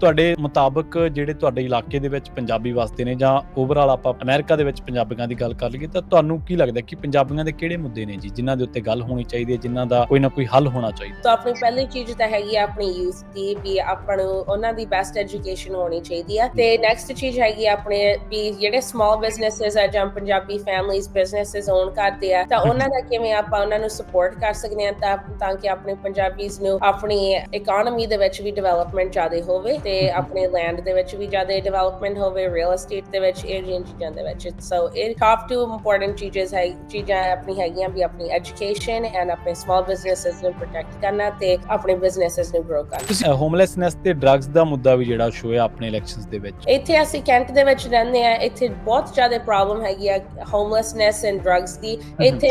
ਤੁਹਾਡੇ ਮੁਤਾਬਕ ਜਿਹੜੇ ਤੁਹਾਡੇ ਇਲਾਕੇ ਦੇ ਵਿੱਚ ਪੰਜਾਬੀ ਵਸਦੇ ਨੇ ਜਾਂ ਓਵਰਆਲ ਆਪਾਂ ਅਮਰੀਕਾ ਦੇ ਵਿੱਚ ਪੰਜਾਬੀਆਂ ਦੀ ਗੱਲ ਕਰ ਲਈਏ ਤਾਂ ਤੁਹਾਨੂੰ ਕੀ ਲੱਗਦਾ ਕਿ ਪੰਜਾਬੀਆਂ ਦੇ ਕਿਹੜੇ ਮੁੱਦੇ ਨੇ ਜੀ, ਜਿਨ੍ਹਾਂ ਦੇ ਉੱਤੇ ਗੱਲ ਹੋਣੀ ਚਾਹੀਦੀ ਹੈ, ਜਿਨ੍ਹਾਂ ਦਾ ਕੋਈ ਨਾ ਕੋਈ ਹੱਲ ਹੋਣਾ ਚਾਹੀਦਾ? ਤਾਂ ਆਪਣੀ ਪਹਿਲੀ ਚੀਜ਼ ਤਾਂ ਹੈਗੀ ਆ ਆਪਣੀ ਯੂਥ ਦੀ ਵੀ ਆਪਾਂ ਨੂੰ ਉਹਨਾਂ ਦੀ ਬੈਸਟ ਐਜੂਕੇਸ਼ਨ ਹੋਣੀ ਚਾਹੀਦੀ ਆ। ਤੇ ਨੈਕਸਟ ਚੀਜ਼ ਹੈਗੀ ਆਪਣੇ ਵੀ ਜਿਹੜੇ ਸਮਾਲ ਬਿਜ਼ਨੈਸਸ ਆ ਜਾਂ ਪੰਜਾਬੀ ਫੈਮਲੀਜ਼ ਬਿਜ਼ਨੈਸਸ ਓਨ ਕਰਦੇ ਆ, ਤਾਂ ਉਹਨਾਂ ਦਾ ਕਿਵੇਂ ਆਪਾਂ ਉਹਨਾਂ ਨੂੰ ਸਪੋਰਟ ਕਰ ਸਕਦੇ ਆ ਤਾਂ ਤਾਂ ਕਿ ਆਪਣੇ ਪੰਜਾਬੀਜ਼ ਨੂੰ ਆਪਣੀ ਇਕਨੋਮੀ ਦੇ ਵਿੱਚ ਵੀ ਡਿਵੈਲਪਮੈਂਟ ਜ਼ਿਆਦਾ ਹੋਵੇ। ਤੇ ਆਪਣੇ ਲੈਂਡ ਦੇ ਵਿੱਚ ਵੀ ਜ਼ਿਆਦਾ ਡਿਵੈਲਪਮੈਂਟ ਹੋਵੇ ਰੀਅਲ ਏਸਟੇਟ ਦੇ ਵਿੱਚ ਏਰੀਅਨ ਚੀਜ਼ਾਂ ਦੇ ਵਿੱਚ। ਸੋ ਇਹ ਟਾਪ ਟੂ ਇੰਪੋਰਟੈਂਟ ਚੀਜ਼ਸ ਹੈ ਚੀਜ਼ਾਂ ਆਪਣੀ ਹੈਗੀਆਂ ਵੀ ਆਪਣੀ ਐਜੂਕੇਸ਼ਨ ਐਂਡ ਆਪਣੇ ਸਮਾਲ ਬਿਜ਼ਨੈਸਸ ਨੂੰ ਪ੍ਰੋਟੈਕਟ ਕਰਨਾ ਤੇ ਆਪਣੇ ਬਿਜ਼ਨੈਸਸ ਨੂੰ ਗਰੋ ਕਰਨਾ। ਤੁਸੀਂ ਹੋਮਲੈਸਨੈਸ ਤੇ ਡਰੱਗਸ ਦਾ ਮੁੱਦਾ ਵੀ ਜਿਹੜਾ ਸ਼ੋ ਹੈ ਆਪਣੇ ਇਲੈਕਸ਼ਨਸ ਦੇ ਵਿੱਚ। ਇੱਥੇ ਅਸੀਂ ਕੈਂਟ ਦੇ ਵਿੱਚ ਰਹਿੰਦੇ ਆ ਇੱਥੇ ਬਹੁਤ ਜ਼ਿਆਦਾ ਪ੍ਰੋਬਲਮ ਹੈਗੀ ਆ ਹੋਮਲੈਸਨੈਸ ਐਂਡ ਡਰੱਗਸ ਦੀ। ਇੱਥੇ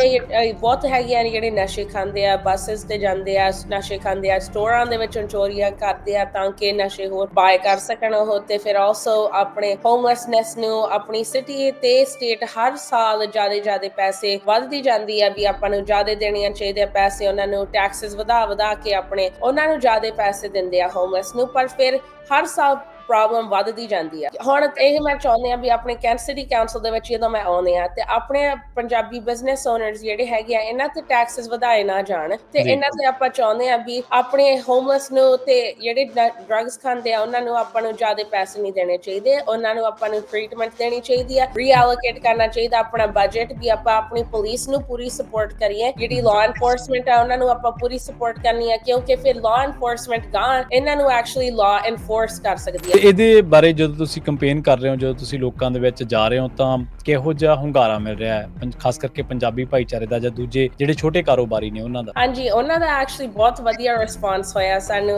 ਬਹੁਤ ਹੈਗੀਆਂ ਨੇ ਜਿਹੜੇ ਨਸ਼ੇ ਖਾਂਦੇ ਆ ਬੱਸਸ ਤੇ ਜਾਂਦੇ ਆ ਨਸ਼ੇ ਖਾਂਦੇ ਆ ਸਟੋਰਾਂ ਦੇ ਵਿੱਚੋਂ ਚੋਰੀਆਂ ਕਰਦੇ ਆ ਤਾਂ ਕਿ ਨਸ਼ੇ ਹੋਰ ਬਾਏ ਕਰ ਸਕਣ ਉਹ ਤੇ ਫਿਰ ਆਲਸੋ ਆਪਣੇ ਹੋਮਲੈਸਨੈਸ ਨੂੰ, ਆਪਣੀ ਸਿਟੀ ਤੇ ਸਟੇਟ ਹਰ ਸਾਲ ਜ਼ਿਆਦਾ ਜ਼ਿਆਦਾ ਪੈਸੇ ਵੱਧਦੀ ਜਾਂਦੀ ਆ ਵੀ ਆਪਾਂ ਨੂੰ ਜ਼ਿਆਦਾ ਦੇਣੀਆਂ ਚਾਹੀਦੇ ਪੈਸੇ, ਉਹਨਾਂ ਨੂੰ ਟੈਕਸਸ ਵਧਾ ਵਧਾ ਕੇ ਆਪਣੇ, ਉਹਨਾਂ ਨੂੰ ਜ਼ਿਆਦਾ ਪੈਸੇ ਦਿੰਦੇ ਆ ਹੋਮਲੈਸ ਨੂੰ, ਪਰ ਫਿਰ ਹਰ ਸਾਲ ਪ੍ਰੋਬਲਮ ਵੱਧਦੀ ਜਾਂਦੀ ਆ। ਹੁਣ ਇਹ ਮੈਂ ਚਾਹੁੰਦੇ ਆ ਵੀ ਆਪਣੇ ਕੈਂਟ ਸਿਟੀ ਕਾਉਂਸਲ ਦੇ ਵਿੱਚ ਜਦੋਂ ਮੈਂ ਆਉਂਦੇ ਆ ਤੇ ਆਪਣੇ ਪੰਜਾਬੀ ਬਿਜ਼ਨਸ ਓਨਰਸ ਜਿਹੜੇ ਹੈਗੇ ਆ ਇਹਨਾਂ ਤੇ ਟੈਕਸਸ ਵਧਾਏ ਨਾ ਜਾਣ। ਤੇ। ਇਹਨਾਂ ਤੇ ਆਪਾਂ ਚਾਹੁੰਦੇ ਆ ਵੀ ਆਪਣੇ ਹੋਮਲੈਸ ਨੂੰ ਤੇ ਜਿਹੜੇ ਡਰੱਗਸ ਖਾਂਦੇ ਆ ਉਹਨਾਂ ਨੂੰ ਆਪਾਂ ਨੂੰ ਜ਼ਿਆਦਾ ਪੈਸੇ ਨਹੀਂ ਦੇਣੇ ਚਾਹੀਦੇ। ਉਹਨਾਂ ਨੂੰ ਆਪਾਂ ਨੂੰ ਟ੍ਰੀਟਮੈਂਟ ਦੇਣੀ ਚਾਹੀਦੀ ਆ ਰੀਅਲੋਕੇਟ ਕਰਨਾ ਚਾਹੀਦਾ ਆਪਣਾ ਬਜਟ ਵੀ ਆਪਾਂ ਆਪਣੀ ਪੁਲਿਸ ਨੂੰ ਪੂਰੀ ਸਪੋਰਟ ਕਰੀਏ। ਜਿਹੜੀ ਲਾਅ ਐਨਫੋਰਸਮੈਂਟ ਆ ਉਹਨਾਂ ਨੂੰ ਆਪਾਂ ਪੂਰੀ ਸਪੋਰਟ ਕਰਨੀ ਆ ਕਿਉਂਕਿ ਫਿਰ ਲਾਅ ਐਨਫੋਰਸਮੈਂਟ ਗਾਂ ਇਹਨਾਂ ਨੂੰ ਐਕਚੁਅਲੀ ਲਾਅ ਐਨਫੋਰਸ ਕਰ ਸਕਦੀ ਤੇ ਇਹਦੇ ਬਾਰੇ ਜਦੋਂ ਤੁਸੀਂ ਕੰਪੇਨ ਕਰ ਰਹੇ ਹੋ ਜਦੋਂ ਤੁਸੀਂ ਲੋਕਾਂ ਦੇ ਵਿੱਚ ਜਾ ਰਹੇ ਹੋ ਤਾਂ ਕਿਹੋ ਜਿਹਾ ਹੁੰਗਾਰਾ ਮਿਲ ਰਿਹਾ ਹੈ? ਖਾਸ ਕਰਕੇ ਪੰਜਾਬੀ ਭਾਈਚਾਰੇ ਦਾ ਜਾਂ ਦੂਜੇ ਜਿਹੜੇ ਛੋਟੇ ਕਾਰੋਬਾਰੀ ਨੇ ਉਹਨਾਂ ਦਾ? ਹਾਂਜੀ ਉਹਨਾਂ ਦਾ ਐਕਚੁਅਲੀ ਬਹੁਤ ਵਧੀਆ ਰਿਸਪਾਂਸ ਹੋਇਆ ਸਾਨੂੰ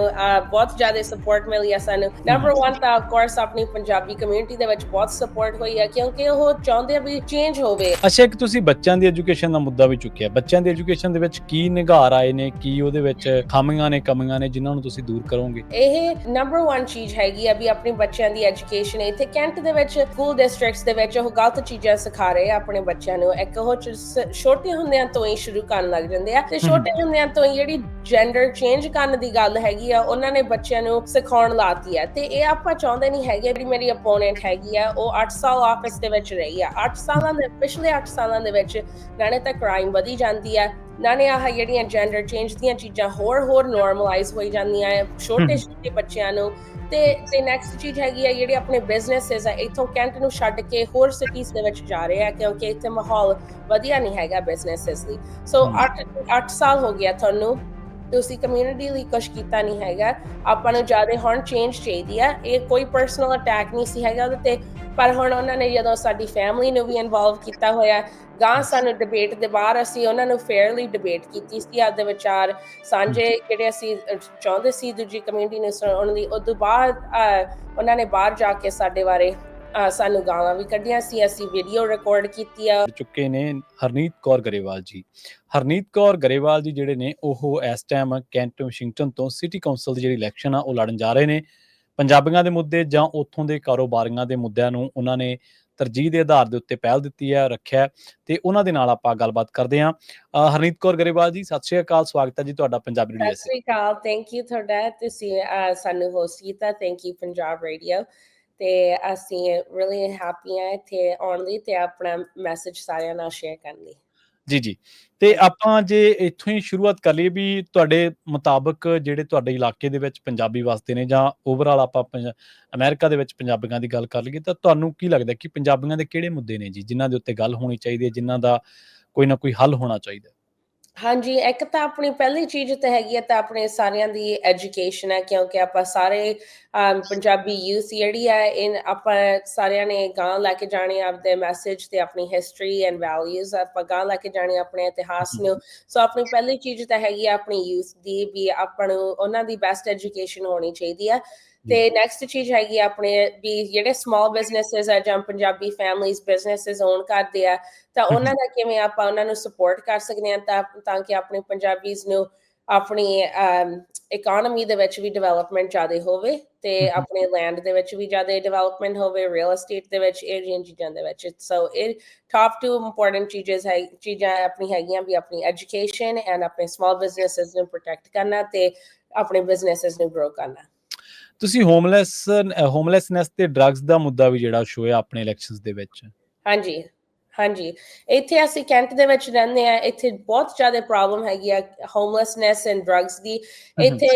ਬਹੁਤ ਜ਼ਿਆਦਾ ਸਪੋਰਟ ਮਿਲੀ ਸਾਨੂੰ। ਨੰਬਰ 1 ਤਾਂ ਆਫ ਕੋਰਸ ਆਪਣੀ ਪੰਜਾਬੀ ਕਮਿਊਨਿਟੀ ਦੇ ਵਿੱਚ ਬਹੁਤ ਸਪੋਰਟ ਹੋਈ ਹੈ ਕਿਉਂਕਿ ਉਹ ਚਾਹੁੰਦੇ ਆ ਵੀ ਚੇਂਜ ਹੋਵੇ। ਅੱਛਾ ਇੱਕ ਤੁਸੀਂ ਬੱਚਿਆਂ ਦੀ ਐਜੂਕੇਸ਼ਨ ਦਾ ਮੁੱਦਾ ਵੀ ਚੁੱਕਿਆ। ਬੱਚਿਆਂ ਦੀ ਐਜੂਕੇਸ਼ਨ ਦੇ ਵਿੱਚ ਕੀ ਨਿਗਾਰ ਆਏ ਨੇ ਕੀ ਉਹਦੇ ਵਿੱਚ ਖਾਮੀਆਂ ਨੇ ਕਮੀਆਂ ਨੇ ਜਿਨ੍ਹਾਂ ਨੂੰ ਤੁਸੀਂ ਦੂਰ ਕਰੋਗੇ? ਇਹ ਨੰਬਰ 1 ਚੀਜ਼ ਹੈਗੀ ਆ ਵੀ ਆਪਣੀ ਬੱਚਿਆਂ ਦੀ ਐਜੂਕੇਸ਼ਨ ਇੱਥੇ ਕੈਂਟ ਦੇ ਵਿੱਚ ਸਕੂਲ ਡਿਸਟ੍ਰਿਕਟਸ ਦੇ ਵਿੱਚ ਉਹ ਗਲਤ ਚੀਜ਼ਾਂ ਸਿਖਾ ਰਹੇ ਆ ਆਪਣੇ ਬੱਚਿਆਂ ਨੂੰ। ਇੱਕ ਉਹ ਛੋਟੇ ਹੁੰਦਿਆਂ ਤੋਂ ਹੀ ਸ਼ੁਰੂ ਕਰਨ ਲੱਗ ਜਾਂਦੇ ਆ। ਤੇ ਛੋਟੇ ਹੁੰਦਿਆਂ ਤੋਂ ਜਿਹੜੀ ਜੈਂਡਰ ਚੇਂਜ ਕਰਨ ਦੀ ਗੱਲ ਹੈਗੀ ਆ ਉਹਨਾਂ ਨੇ ਬੱਚਿਆਂ ਨੂੰ ਸਿਖਾਉਣ ਲਾਤੀ ਆ। ਤੇ ਇਹ ਆਪਾਂ ਚਾਹੁੰਦੇ ਨਹੀਂ ਹੈਗੇ ਵੀ ਮੇਰੀ ਅਪੋਨੈਂਟ ਹੈਗੀ ਆ ਉਹ 8 ਸਾਲ ਆਫਿਸ ਦੇ ਵਿੱਚ ਰਹੀ ਆ। 8 ਸਾਲਾਂ ਦੇ ਪਿਛਲੇ 8 ਸਾਲਾਂ ਦੇ ਵਿੱਚ ਨਾਲੇ ਤਾਂ ਕ੍ਰਾਈਮ ਵਧੀ ਜਾਂਦੀ ਆ। ਨਾਲੇ ਆਹ ਜਿਹੜੀਆਂ ਜੈਂਡਰ ਚੇਂਜ ਦੀਆਂ ਚੀਜ਼ਾਂ ਹੋਰ ਹੋਰ ਨਾਰਮਲਾਈਜ਼ ਹੋਈ ਜਾਂਦੀਆਂ ਆ। ਛੋਟੇ ਛੋਟੇ ਬੱਚਿਆਂ ਨੂੰ ਤੇ ਤੇ ਨੈਕਸਟ ਚੀਜ਼ ਹੈਗੀ ਆ ਜਿਹੜੇ ਆਪਣੇ ਬਿਜ਼ਨੈਸਸ ਆ ਇਥੋਂ ਕੈਂਟ ਨੂੰ ਛੱਡ ਕੇ ਹੋਰ ਸਿਟੀਜ਼ ਦੇ ਵਿੱਚ ਜਾ ਰਹੇ ਆ ਕਿਉਂਕਿ ਇੱਥੇ ਮਾਹੌਲ ਵਧੀਆ ਨਹੀਂ ਹੈਗਾ ਬਿਜ਼ਨੈਸਸ ਲਈ। ਸੋ ਹਮ। 8 8 ਸਾਲ ਹੋ ਗਿਆ ਤੁਹਾਨੂੰ ਤੁਸੀਂ ਕਮਿਊਨਿਟੀ ਲਈ ਕੁਝ ਕੀਤਾ ਨਹੀਂ ਹੈਗਾ। ਆਪਾਂ ਨੂੰ ਜ਼ਿਆਦਾ ਹੁਣ ਚੇਂਜ ਚਾਹੀਦੀ ਆ। ਇਹ ਕੋਈ ਪਰਸਨਲ ਅਟੈਕ ਨਹੀਂ ਸੀ ਹੈਗਾ ਉਹਦੇ ਤੇ ਪਰ ਹੁਣ ਉਹਨਾਂ ਨੇ ਜਦੋਂ ਸਾਡੀ ਫੈਮਿਲੀ ਨੂੰ ਵੀ ਇਨਵੋਲਵ ਕੀਤਾ ਹੋਇਆ ਗਾਂ ਸਾਨੂੰ ਡਿਬੇਟ ਦੇ ਬਾਹਰ ਅਸੀਂ ਉਹਨਾਂ ਨੂੰ ਫੇਅਰਲੀ ਡਿਬੇਟ ਕੀਤੀ ਸੀ ਆਪਦੇ ਵਿਚਾਰ ਸਾਂਝੇ ਜਿਹੜੇ ਅਸੀਂ ਚਾਹੁੰਦੇ ਸੀ ਦੂਜੀ ਕਮਿਊਨਿਟੀ ਨੇ ਸੁਣਨ ਦੀ ਉਸ ਤੋਂ ਬਾਅਦ ਉਹਨਾਂ ਨੇ ਬਾਹਰ ਜਾ ਕੇ ਸਾਡੇ ਬਾਰੇ ਸਾਨੂੰ ਗਾਲਾਂ ਵੀ ਕੱਢੀਆਂ ਸੀ ਅਸੀਂ ਵੀਡੀਓ ਰਿਕਾਰਡ ਕੀਤੀ ਆ। ਚੁੱਕੇ ਨੇ ਹਰਨੀਤ ਕੌਰ ਗਰੇਵਾਲ ਜੀ। ਹਰਨੀਤ ਕੌਰ ਗਰੇਵਾਲ ਜੀ ਜਿਹੜੇ ਨੇ ਉਹ ਇਸ ਟਾਈਮ ਕੈਂਟ ਵਾਸ਼ਿੰਗਟਨ ਤੋਂ ਸਿਟੀ ਕਾਉਂਸਲ ਦੀ ਜਿਹੜੀ ਇਲੈਕਸ਼ਨ ਆ ਉਹ ਲੜਨ ਜਾ ਰਹੇ ਨੇ। ਪੰਜਾਬੀਆਂ ਦੇ ਮੁੱਦੇ ਜਾਂ ਉੱਥੋਂ ਦੇ ਕਾਰੋਬਾਰੀਆਂ ਦੇ ਮੁੱਦਿਆਂ ਨੂੰ ਉਹਨਾਂ ਨੇ ਤਰਜੀਹ ਦੇ ਆਧਾਰ ਦੇ ਉੱਤੇ ਪਹਿਲ ਦਿੱਤੀ ਹੈ, ਰੱਖਿਆ ਤੇ ਉਹਨਾਂ ਦੇ ਨਾਲ ਆਪਾਂ ਗੱਲਬਾਤ ਕਰਦੇ ਹਾਂ। ਹਰਨੀਤ ਕੌਰ ਗਰੇਵਾਲ ਜੀ, ਸਤਿ ਸ਼੍ਰੀ ਅਕਾਲ, ਸਵਾਗਤ ਹੈ ਜੀ ਤੁਹਾਡਾ ਪੰਜਾਬੀ ਸਤਿ ਸ੍ਰੀ ਅਕਾਲ ਥੈਂਕ ਯੂ ਤੁਹਾਡਾ, ਤੁਸੀਂ ਸਾਨੂੰ ਹੋਸਟ ਕੀਤਾ ਥੈਂਕ ਯੂ ਪੰਜਾਬ ਰੇਡੀਓ। ਤੇ ਅਸੀਂ ਰੀਲੀ ਹੈਪੀ ਆ ਇੱਥੇ ਆਉਣ ਲਈ ਤੇ ਆਪਣਾ ਮੈਸੇਜ ਸਾਰਿਆਂ ਨਾਲ ਸ਼ੇਅਰ ਕਰਨ ਲਈ। ਜੀ ਜੀ। ਤੇ ਆਪਾਂ ਜੇ ਇੱਥੋਂ ਹੀ ਸ਼ੁਰੂਆਤ ਕਰ ਲਈਏ ਵੀ ਤੁਹਾਡੇ ਮੁਤਾਬਕ ਜਿਹੜੇ ਤੁਹਾਡੇ ਇਲਾਕੇ ਦੇ ਵਿੱਚ ਪੰਜਾਬੀ ਵਸਦੇ ਨੇ ਜਾਂ ਓਵਰਆਲ ਆਪਾਂ ਪੰਜ- ਅਮਰੀਕਾ ਦੇ ਵਿੱਚ ਪੰਜਾਬੀਆਂ ਦੀ ਗੱਲ ਕਰ ਲਈਏ ਤਾਂ ਤੁਹਾਨੂੰ ਕੀ ਲੱਗਦਾ ਕਿ ਪੰਜਾਬੀਆਂ ਦੇ ਕਿਹੜੇ ਮੁੱਦੇ ਨੇ ਜੀ? ਜਿਨ੍ਹਾਂ ਦੇ ਉੱਤੇ ਗੱਲ ਹੋਣੀ ਚਾਹੀਦੀ ਹੈ, ਜਿਨ੍ਹਾਂ ਦਾ ਕੋਈ ਨਾ ਕੋਈ ਹੱਲ ਹੋਣਾ ਚਾਹੀਦਾ ਹਾਂਜੀ, ਇੱਕ ਤਾਂ ਆਪਣੀ ਪਹਿਲੀ ਚੀਜ਼ ਤਾਂ ਹੈਗੀ ਹੈ ਤਾਂ ਆਪਣੇ ਸਾਰਿਆਂ ਦੀ ਐਜੂਕੇਸ਼ਨ ਹੈ, ਕਿਉਂਕਿ ਆਪਾਂ ਸਾਰੇ ਪੰਜਾਬੀ ਯੂਥ ਜਿਹੜੀ ਹੈ, ਇਨ, ਆਪਾਂ ਸਾਰਿਆਂ ਨੇ ਗਾਂ ਲੈ ਕੇ ਜਾਣੇ ਆਪਦੇ ਮੈਸੇਜ ਤੇ ਆਪਣੀ ਹਿਸਟਰੀ ਐਂਡ ਵੈਲਿਊਜ਼ ਆਪਾਂ ਗਾਂ ਲੈ ਕੇ ਜਾਣੇ ਆਪਣੇ ਇਤਿਹਾਸ ਨੂੰ। ਸੋ ਆਪਣੀ ਪਹਿਲੀ ਚੀਜ਼ ਤਾਂ ਹੈਗੀ ਹੈ ਆਪਣੀ ਯੂਥ ਦੀ, ਵੀ ਆਪਾਂ ਨੂੰ ਉਹਨਾਂ ਦੀ ਬੈਸਟ ਐਜੂਕੇਸ਼ਨ ਹੋਣੀ ਚਾਹੀਦੀ ਹੈ। ਤੇ ਨੈਕਸਟ ਚੀਜ਼ ਹੈਗੀ ਆਪਣੇ ਵੀ ਜਿਹੜੇ ਸਮਾਲ ਬਿਜ਼ਨੈਸਸ ਆ ਜਾਂ ਪੰਜਾਬੀ ਫੈਮਲੀਜ਼ ਬਿਜ਼ਨੈਸਸ ਓਨ ਕਰਦੇ ਆ ਤਾਂ ਉਹਨਾਂ ਦਾ ਕਿਵੇਂ ਆਪਾਂ ਉਹਨਾਂ ਨੂੰ ਸਪੋਰਟ ਕਰ ਸਕਦੇ ਆ ਤਾਂ ਤਾਂ ਕਿ ਆਪਣੇ ਪੰਜਾਬੀਜ਼ ਨੂੰ ਆਪਣੀ ਇਕਨੋਮੀ ਦੇ ਵਿੱਚ ਵੀ ਡਿਵੈਲਪਮੈਂਟ ਜ਼ਿਆਦਾ ਹੋਵੇ ਤੇ। ਆਪਣੇ ਲੈਂਡ ਦੇ ਵਿੱਚ ਵੀ ਜ਼ਿਆਦਾ ਡਿਵੈਲਪਮੈਂਟ ਹੋਵੇ ਰੀਅਲ ਏਸਟੇਟ ਦੇ ਵਿੱਚ ਏਰੀਅਨ ਚੀਜ਼ਾਂ ਦੇ ਵਿੱਚ। ਸੋ ਇਹ ਟਾਪ ਟੂ ਇੰਪੋਰਟੈਂਟ ਚੀਜ਼ਸ ਹੈ ਚੀਜ਼ਾਂ ਆਪਣੀ ਹੈਗੀਆਂ ਵੀ ਆਪਣੀ ਐਜੂਕੇਸ਼ਨ ਐਂਡ ਆਪਣੇ ਸਮਾਲ ਬਿਜ਼ਨੈਸਸ ਨੂੰ ਪ੍ਰੋਟੈਕਟ ਕਰਨਾ ਤੇ ਆਪਣੇ ਬਿਜ਼ਨੈਸਸ ਨੂੰ ਗਰੋ ਕਰਨਾ। ਤੁਸੀਂ ਹੋਮਲੈਸ ਹੋਮਲੈਸਨੈਸ ਤੇ ਡਰੱਗਸ ਦਾ ਮੁੱਦਾ ਵੀ ਜਿਹੜਾ ਛੋਇਆ ਆਪਣੇ ਇਲੈਕਸ਼ਨਸ ਦੇ ਵਿੱਚ? ਹਾਂਜੀ ਹਾਂਜੀ। ਇੱਥੇ ਅਸੀਂ ਕੈਂਟ ਦੇ ਵਿੱਚ ਰਹਿੰਦੇ ਆ ਇੱਥੇ ਬਹੁਤ ਜ਼ਿਆਦਾ ਪ੍ਰੋਬਲਮ ਹੈਗੀ ਆ ਹੋਮਲੈਸਨੈਸ ਐਂਡ ਡਰੱਗਸ ਦੀ। ਇੱਥੇ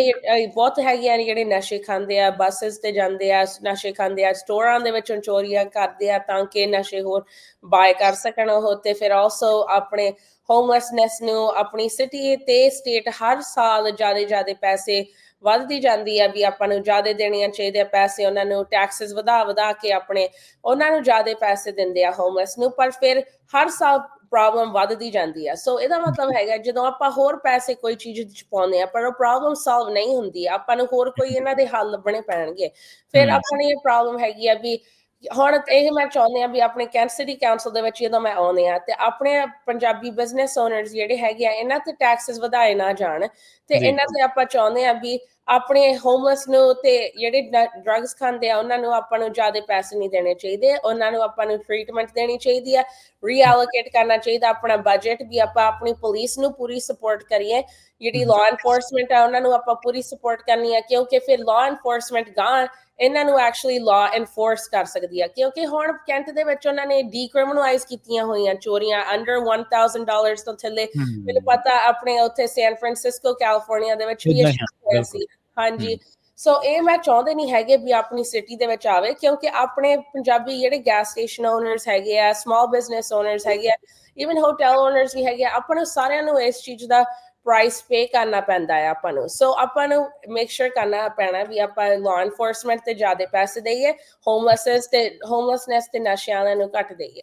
ਬਹੁਤ ਹੈਗੀਆਂ ਨੇ ਜਿਹੜੇ ਨਸ਼ੇ ਖਾਂਦੇ ਆ ਬੱਸਸ ਤੇ ਜਾਂਦੇ ਆ ਨਸ਼ੇ ਖਾਂਦੇ ਆ ਸਟੋਰਾਂ ਦੇ ਵਿੱਚੋਂ ਚੋਰੀਆਂ ਕਰਦੇ ਆ ਤਾਂ ਕਿ ਨਸ਼ੇ ਹੋਰ ਬਾਏ ਕਰ ਸਕਣ ਉਹ ਤੇ ਫਿਰ ਆਲਸੋ ਆਪਣੇ ਹੋਮਲੈਸਨੈਸ ਨੂੰ ਆਪਣੀ ਸਿਟੀ ਤੇ ਸਟੇਟ ਹਰ ਸਾਲ ਜ਼ਿਆਦਾ ਜ਼ਿਆਦਾ ਪੈਸੇ ਵੱਧਦੀ ਜਾਂਦੀ ਆ ਵੀ ਆਪਾਂ ਨੂੰ ਜ਼ਿਆਦਾ ਦੇਣੀਆਂ ਚਾਹੀਦੇ ਆ ਪੈਸੇ ਉਹਨਾਂ ਨੂੰ ਟੈਕਸਸ ਵਧਾ ਵਧਾ ਕੇ ਆਪਣੇ ਉਹਨਾਂ ਨੂੰ ਜ਼ਿਆਦਾ ਪੈਸੇ ਦਿੰਦੇ ਆ ਹੋਮਲੈਸ ਨੂੰ ਪਰ ਫਿਰ ਹਰ ਸਾਲ ਪ੍ਰੋਬਲਮ ਵੱਧਦੀ ਜਾਂਦੀ ਆ। ਸੋ ਇਹਦਾ ਮਤਲਬ ਹੈਗਾ ਜਦੋਂ ਆਪਾਂ ਹੋਰ ਪੈਸੇ ਕੋਈ ਚੀਜ਼ ਚ ਪਾਉਂਦੇ ਆ ਪਰ ਉਹ ਪ੍ਰੋਬਲਮ ਸੋਲਵ ਨਹੀਂ ਹੁੰਦੀ ਆਪਾਂ ਨੂੰ ਹੋਰ ਕੋਈ ਇਹਨਾਂ ਦੇ ਹੱਲ ਲੱਭਣੇ ਪੈਣਗੇ। ਫਿਰ। ਆਪਾਂ ਨੂੰ ਇਹ ਪ੍ਰੋਬਲਮ ਹੈਗੀ ਆ ਵੀ ਹੁਣ ਇਹ ਮੈਂ ਚਾਹੁੰਦੇ ਆ ਵੀ ਆਪਣੇ ਕੈਂਟ ਸਿਟੀ ਕਾਉਂਸਲ ਦੇ ਵਿੱਚ ਜਦੋਂ ਮੈਂ ਆਉਂਦੇ ਆ ਤੇ ਆਪਣੇ ਪੰਜਾਬੀ ਬਿਜ਼ਨਸ ਓਨਰਸ ਜਿਹੜੇ ਹੈਗੇ ਆ ਇਹਨਾਂ ਤੇ ਟੈਕਸਸ ਵਧਾਏ ਨਾ ਜਾਣ ਤੇ। ਇਹਨਾਂ ਤੇ ਆਪਾਂ ਚਾਹੁੰਦੇ ਆ ਵੀ ਆਪਣੇ ਹੋਮਲੈਸ ਨੂੰ ਤੇ ਜਿਹੜੇ ਡਰੱਗਸ ਖਾਂਦੇ ਆ ਉਹਨਾਂ ਨੂੰ ਆਪਾਂ ਨੂੰ ਜ਼ਿਆਦਾ ਪੈਸੇ ਨਹੀਂ ਦੇਣੇ ਚਾਹੀਦੇ ਉਹਨਾਂ ਨੂੰ ਆਪਾਂ ਨੂੰ ਟ੍ਰੀਟਮੈਂਟ ਦੇਣੀ ਚਾਹੀਦੀ ਆ ਰੀਐਲੋਕੇਟ ਕਰਨਾ ਚਾਹੀਦਾ ਆਪਣਾ ਬਜਟ ਵੀ ਆਪਾਂ ਆਪਣੀ ਪੁਲਿਸ ਨੂੰ ਪੂਰੀ ਸਪੋਰਟ ਕਰੀਏ ਜਿਹੜੀ ਲਾਅ ਐਨਫੋਰਸਮੈਂਟ ਆ ਉਹਨਾਂ ਨੂੰ ਆਪਾਂ ਪੂਰੀ ਸਪੋਰਟ ਕਰਨੀ ਆ ਕਿਉਂਕਿ ਫਿਰ ਲਾਅ ਐਨਫੋਰਸਮੈਂਟ ਗਾਂ ਇਹਨਾਂ ਨੂੰ ਐਕਚੁਅਲੀ ਲਾਅ ਐਨਫੋਰਸ ਕਰ ਸਕਦੀ ਆ ਕਿਉਂਕਿ ਹੁਣ ਕੈਂਟ ਦੇ ਵਿੱਚ ਉਹਨਾਂ ਨੇ ਡੀਕ੍ਰਿਮੀਨਲਾਈਜ਼ ਕੀਤੀਆਂ ਹੋਈਆਂ ਚੋਰੀਆਂ ਅੰਡਰ 1000 ਡਾਲਰਸ ਤੋਂ ਥੱਲੇ ਮੈਨੂੰ ਪਤਾ ਆਪਣੇ ਉੱਥੇ ਸੈਨ ਫ੍ਰਾਂਸਿਸਕੋ ਕੈਲੀਫੋਰਨੀਆ ਦੇ ਵਿੱਚ ਵੀ ਇਹ ਸੀ। ਹਾਂਜੀ। ਸੋ ਇਹ ਮੈਂ ਚਾਹੁੰਦੇ ਨਹੀਂ ਹੈਗੇ ਵੀ ਆਪਣੀ ਸਿਟੀ ਦੇ ਵਿੱਚ ਆਵੇ ਕਿਉਂਕਿ ਆਪਣੇ ਪੰਜਾਬੀ ਜਿਹੜੇ ਗੈਸ ਸਟੇਸ਼ਨ ਓਨਰਸ ਹੈਗੇ ਆ ਸਮਾਲ ਬਿਜ਼ਨਸ ਓਨਰਸ ਹੈਗੇ ਆ ਇਵਨ ਹੋਟਲ ਓਨਰਸ ਵੀ ਹੈਗੇ ਆ ਆਪਾਂ ਨੂੰ ਸਾਰਿਆਂ ਨੂੰ ਇਸ ਚੀਜ਼ ਦਾ ਪ੍ਰਾਈਸ ਪੇ ਕਰਨਾ ਪੈਂਦਾ ਹੈ ਆਪਾਂ ਨੂੰ। ਸੋ ਆਪਾਂ ਨੂੰ ਮੇਕ ਸ਼ੋਰ ਕਰਨਾ ਪੈਣਾ ਵੀ ਆਪਾਂ ਲਾਅ ਐਨਫੋਰਸਮੈਂਟ ਤੇ ਜ਼ਿਆਦਾ ਪੈਸੇ ਦਈਏ ਹੋਮਲੈਸਨੈਸ ਤੇ ਹੋਮਲੈਸਨੈਸ ਤੇ ਨਸ਼ਿਆਂ ਨੂੰ ਘੱਟ ਦਈਏ।